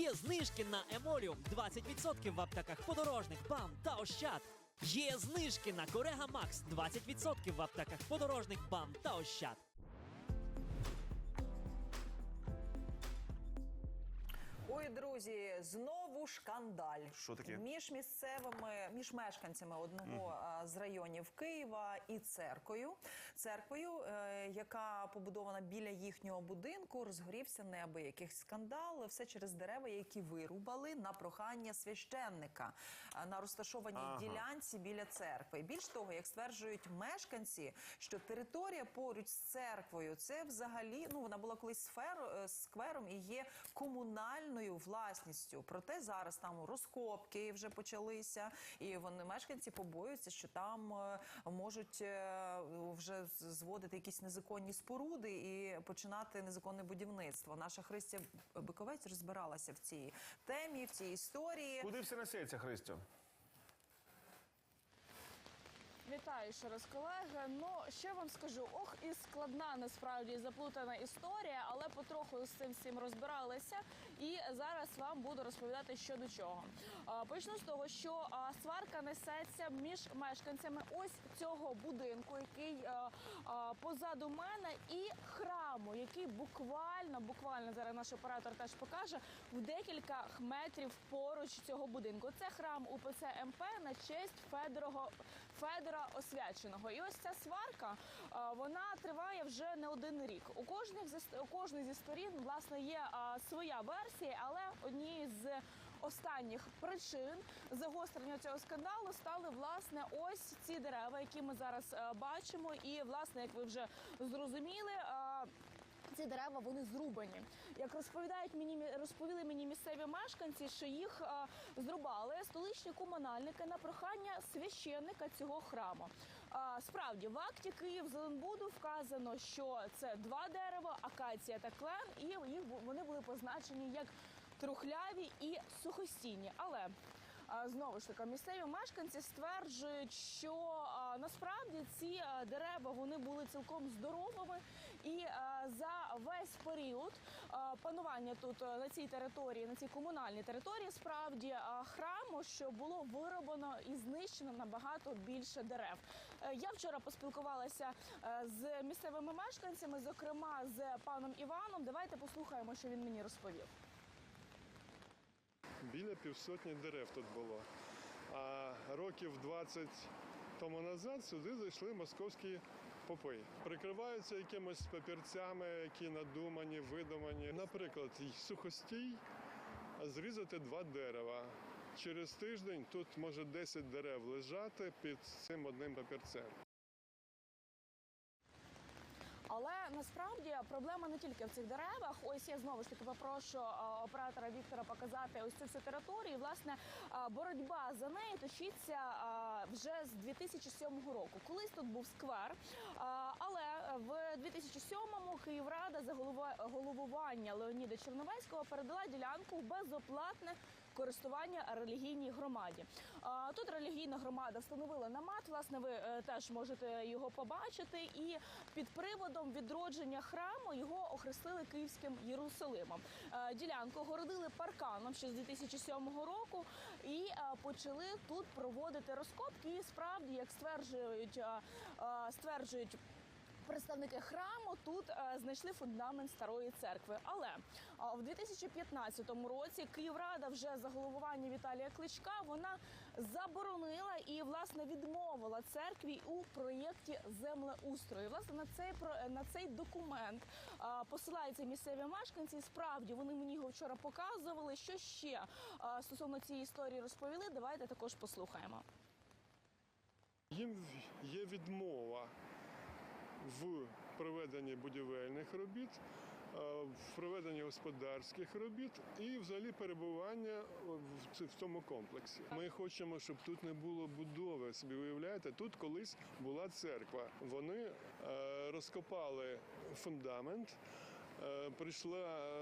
Є знижки на Емоліум 20% в аптеках подорожник, БАМ та Ощад. Є знижки на Корега Макс 20% в аптеках подорожник, БАМ та Ощад. Ой, друзі, знову шкандаль. Що таке? Між місцевими, між мешканцями одного з районів Києва і церквою. Церквою, е, яка побудована біля їхнього будинку, розгорівся неабиякий скандал. Все через дерева, які вирубали на прохання священника на розташованій Ага. ділянці біля церкви. Більш того, як стверджують мешканці, що територія поруч з церквою це взагалі ну вона була колись сфер, е, сквером і є комунальною власністю. Проте зараз там розкопки вже почалися, і вони мешканці побоюються, що там е, можуть е, вже зводити якісь незаконні споруди і починати незаконне будівництво. Наша Христя Биковець розбиралася в цій темі, в цій історії. Куди все несеться, Христю? Вітаю ще раз, колеги. Ну ще вам скажу, ох, і складна насправді заплутана історія, але потроху з цим всім розбиралися. І зараз вам буду розповідати, що до чого. Почну з того, що сварка несеться між мешканцями ось цього будинку, який позаду мене, і храму, який буквально, буквально зараз наш оператор теж покаже в декілька метрів поруч цього будинку. Це храм УПЦ МП на честь Федорого Федора Освяченого. І ось ця сварка вона триває вже не один рік. У кожних у кожної зі сторін власне є своя версія, але однією з останніх причин загострення цього скандалу стали власне ось ці дерева, які ми зараз е, бачимо. І власне, як ви вже зрозуміли. Ці дерева вони зрубані. Як розповідають мені розповіли мені місцеві мешканці, що їх е, зрубали столичні комунальники на прохання священника цього храму. А, справді в акті Київ Зеленбуду вказано, що це два дерева, акація та клен, і їх вони були позначені як трухляві і сухостійні. Але а, Знову ж таки, місцеві мешканці стверджують, що насправді ці дерева вони були цілком здоровими, і за весь період панування тут на цій території, на цій комунальній території, справді храму, що було вироблено і знищено набагато більше дерев. Е, Я вчора поспілкувалася е, з місцевими мешканцями, зокрема з паном Іваном. Давайте послухаємо, що він мені розповів. Біля півсотні дерев тут було. А років 20 тому назад сюди зайшли московські попи. Прикриваються якимось папірцями, які надумані, видумані. Наприклад, сухостій зрізати два дерева. Через тиждень тут може 10 дерев лежати під цим одним папірцем. Але насправді проблема не тільки в цих деревах. Ось я знову ж таки попрошу оператора Віктора показати ось цю всю територію. І, власне, боротьба за неї точиться вже з 2007 року. Колись тут був сквер, але в 2007-му Київрада за головування Леоніда Черновецького передала ділянку безоплатне користування релігійній громаді. Тут релігійна громада встановила намат. Власне, ви е, теж можете його побачити. І під приводом відродження храму його охрестили Київським Єрусалимом. Е, Ділянку огородили парканом ще з 2007 року і е, почали тут проводити розкопки. І справді, як стверджують, стверджують. Представники храму тут е, знайшли фундамент старої церкви. Але е, в 2015 році Київрада вже за головування Віталія Кличка вона заборонила і власне відмовила церкві у проєкті землеустрою. Власне на цей про на цей документ е, посилаються місцеві мешканці. Справді вони мені його вчора показували. Що ще е, стосовно цієї історії розповіли? Давайте також послухаємо. Їм є відмова в проведенні будівельних робіт, е, в проведенні господарських робіт і взагалі перебування в цьому комплексі. Ми хочемо, щоб тут не було будови. Собі уявляєте, тут колись була церква. Вони е, розкопали фундамент. Е, Прийшла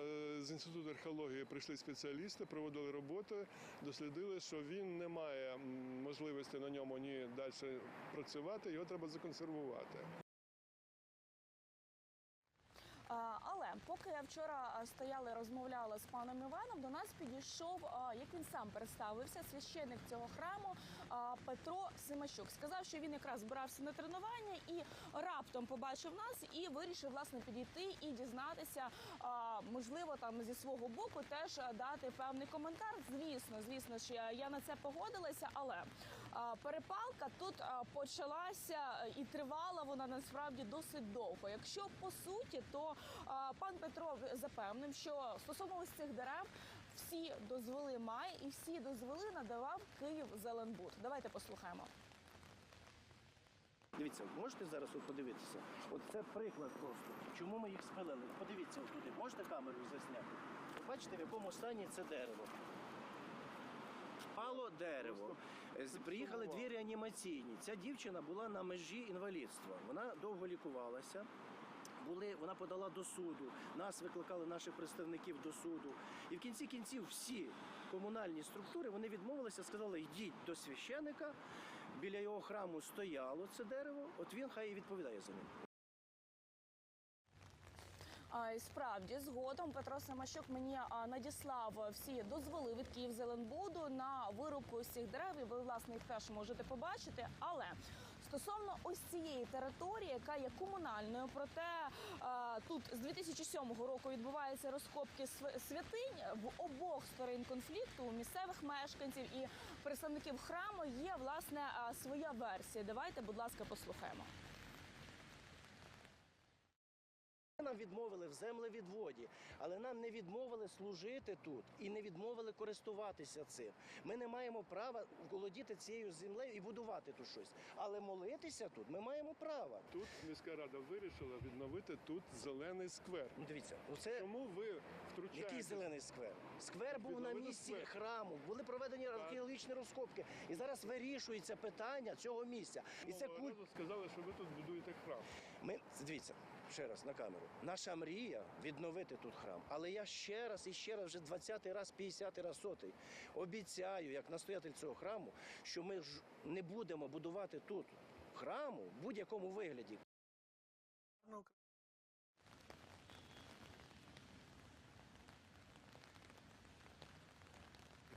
з інституту археології, прийшли спеціалісти, проводили роботи, дослідили, що він не має можливості на ньому ні далі працювати, його треба законсервувати. А, Але поки я вчора стояла і розмовляла з паном Іваном, до нас підійшов, як він сам представився, священник цього храму Петро Симащук. Сказав, що він якраз збирався на тренування і раптом побачив нас і вирішив власне підійти і дізнатися, можливо, там зі свого боку теж дати певний коментар. Звісно, звісно ж, я, на це погодилася, але перепалка тут почалася е, і тривала вона насправді досить довго. Якщо по суті, то пан Петро запевнив, що стосовно ось цих дерев. Всі дозволи має і всі дозволи надавав Київ Зеленбуд. Давайте послухаємо. Дивіться, можете зараз от подивитися? От це приклад просто. Чому ми їх спилили? Подивіться туди. Можете камеру засняти? Бачите, в якому стані це дерево. Пало дерево. Приїхали дві реанімаційні. Ця дівчина була на межі інвалідства. Вона довго лікувалася. Були, вона подала до суду. Нас викликали наших представників до суду. І в кінці кінців всі комунальні структури вони відмовилися, сказали, йдіть до священика. Біля його храму стояло це дерево. От він хай і відповідає за ним. І справді згодом Петро Семащук мені надіслав всі дозволи від Київзеленбуду на вирубку цих дерев. І ви власне їх теж можете побачити. Але стосовно ось цієї території, яка є комунальною, проте тут з 2007 року відбуваються розкопки святинь в обох сторон конфлікту у місцевих мешканців і представників храму є власне своя версія. Давайте, будь ласка, послухаємо. Нам відмовили в землевідводі, але нам не відмовили служити тут і не відмовили користуватися цим. Ми не маємо права володіти цією землею і будувати тут щось. Але молитися тут ми маємо право. Тут міська рада вирішила відновити тут зелений сквер. Ну, дивіться, ну це Чому ви втручаєтесь? який зелений сквер? Сквер був на місці сквер. храму, були проведені археологічні розкопки, і зараз вирішується питання цього місця. І це культ. сказали, що ви тут будуєте храм. Ми дивіться ще раз на камеру. Наша мрія відновити тут храм. Але я ще раз і ще раз, вже 20-й раз, 50-й раз, сотий, обіцяю, як настоятель цього храму, що ми ж не будемо будувати тут храму в будь-якому вигляді.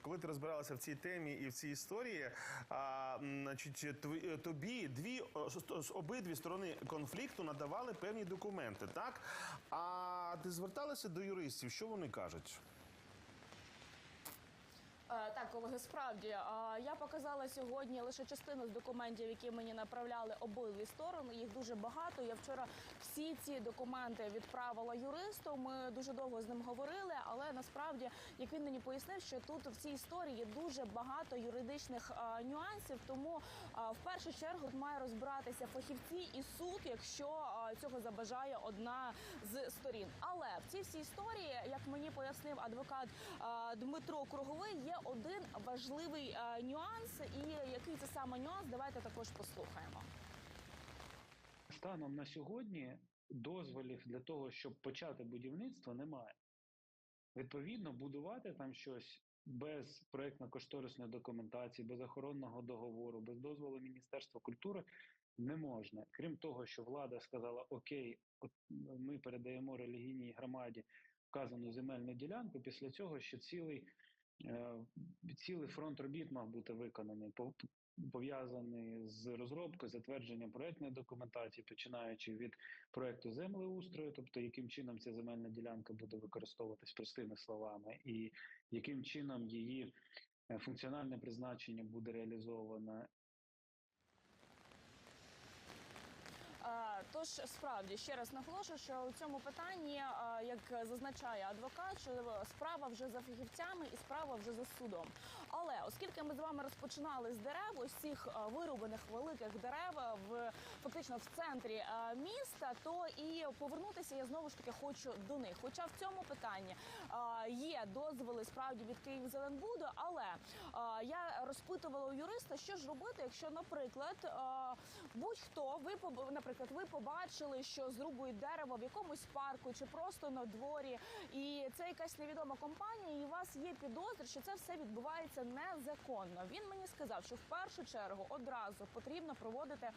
Коли ти розбиралася в цій темі і в цій історії, а, значить, тв- тобі дві з обидві сторони конфлікту надавали певні документи, так? А ти зверталася до юристів, що вони кажуть? Е, Так, колеги, справді е, я показала сьогодні лише частину з документів, які мені направляли обидві сторони. Їх дуже багато. Я вчора всі ці документи відправила юристу. Ми дуже довго з ним говорили, але насправді, як він мені пояснив, що тут в цій історії є дуже багато юридичних е, нюансів. Тому в першу чергу має розбиратися фахівці і суд, якщо цього забажає одна з сторін. Але в цій всій історії, як мені пояснив адвокат е, Дмитро Круговий, є один важливий е, нюанс. І який це саме нюанс, давайте також послухаємо. Станом на сьогодні дозволів для того, щоб почати будівництво, немає. Відповідно, будувати там щось без проєктно-кошторисної документації, без охоронного договору, без дозволу Міністерства культури не можна. Крім того, що влада сказала: Окей, ми передаємо релігійній громаді вказану земельну ділянку. Після цього ще цілий, е, цілий фронт робіт мав бути виконаний. По- пов'язаний з розробкою, затвердженням проектної документації, починаючи від проекту землеустрою, тобто яким чином ця земельна ділянка буде використовуватись простими словами, і яким чином її е, функціональне призначення буде реалізовано, Тож справді ще раз наголошую, що у цьому питанні, як зазначає адвокат, що справа вже за фахівцями і справа вже за судом. Але оскільки ми з вами розпочинали з дерев, е, вирубаних великих дерев в фактично в центрі міста, то і повернутися я знову ж таки хочу до них. Хоча в цьому питанні є дозволи справді від Київзеленбуду, але е, я розпитувала у юриста, що ж робити, якщо, наприклад, будь-хто ви наприклад, наприклад, ви побачили, що зрубують дерево в якомусь парку чи просто на дворі, і це якась невідома компанія, і у вас є підозри, що це все відбувається незаконно. Він мені сказав, що в першу чергу одразу потрібно проводити е,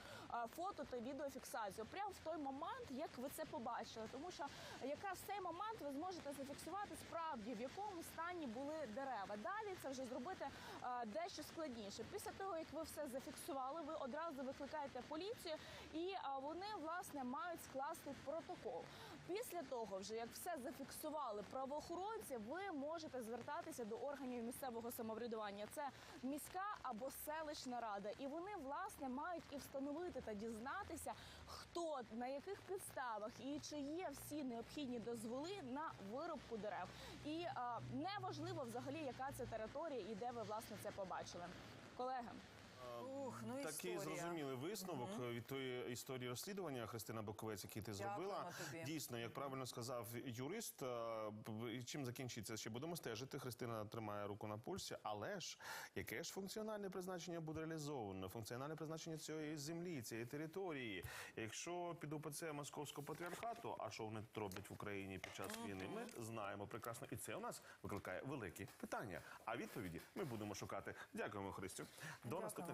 фото та відеофіксацію прямо в той момент, як ви це побачили, тому що якраз в цей момент ви зможете зафіксувати справді в якому стані були дерева. Далі це вже зробити е, дещо складніше. Після того, як ви все зафіксували, ви одразу викликаєте поліцію, і е, вони власне мають скласти протокол. Після того, вже як все зафіксували правоохоронці, ви можете звертатися до органів місцевого самоврядування. Це міська або селищна рада, і вони власне мають і встановити та дізнатися, хто на яких підставах і чи є всі необхідні дозволи на вирубку дерев. І а, неважливо взагалі, яка це територія і де ви власне це побачили. Колеги, Ух, ну Такий історія. зрозумілий висновок е, від тої історії розслідування Христина Боковець, який ти Дякуємо зробила. тобі. Дійсно, як правильно сказав юрист, е, чим закінчиться, ще будемо стежити. Христина тримає руку на пульсі, але ж яке ж функціональне призначення буде реалізовано? Функціональне призначення цієї землі, цієї території. Якщо під УПЦ Московського патріархату, а що вони роблять в Україні під час війни, ми знаємо прекрасно, і це у нас викликає великі питання. А відповіді ми будемо шукати. Дякуємо, Христю. До наступних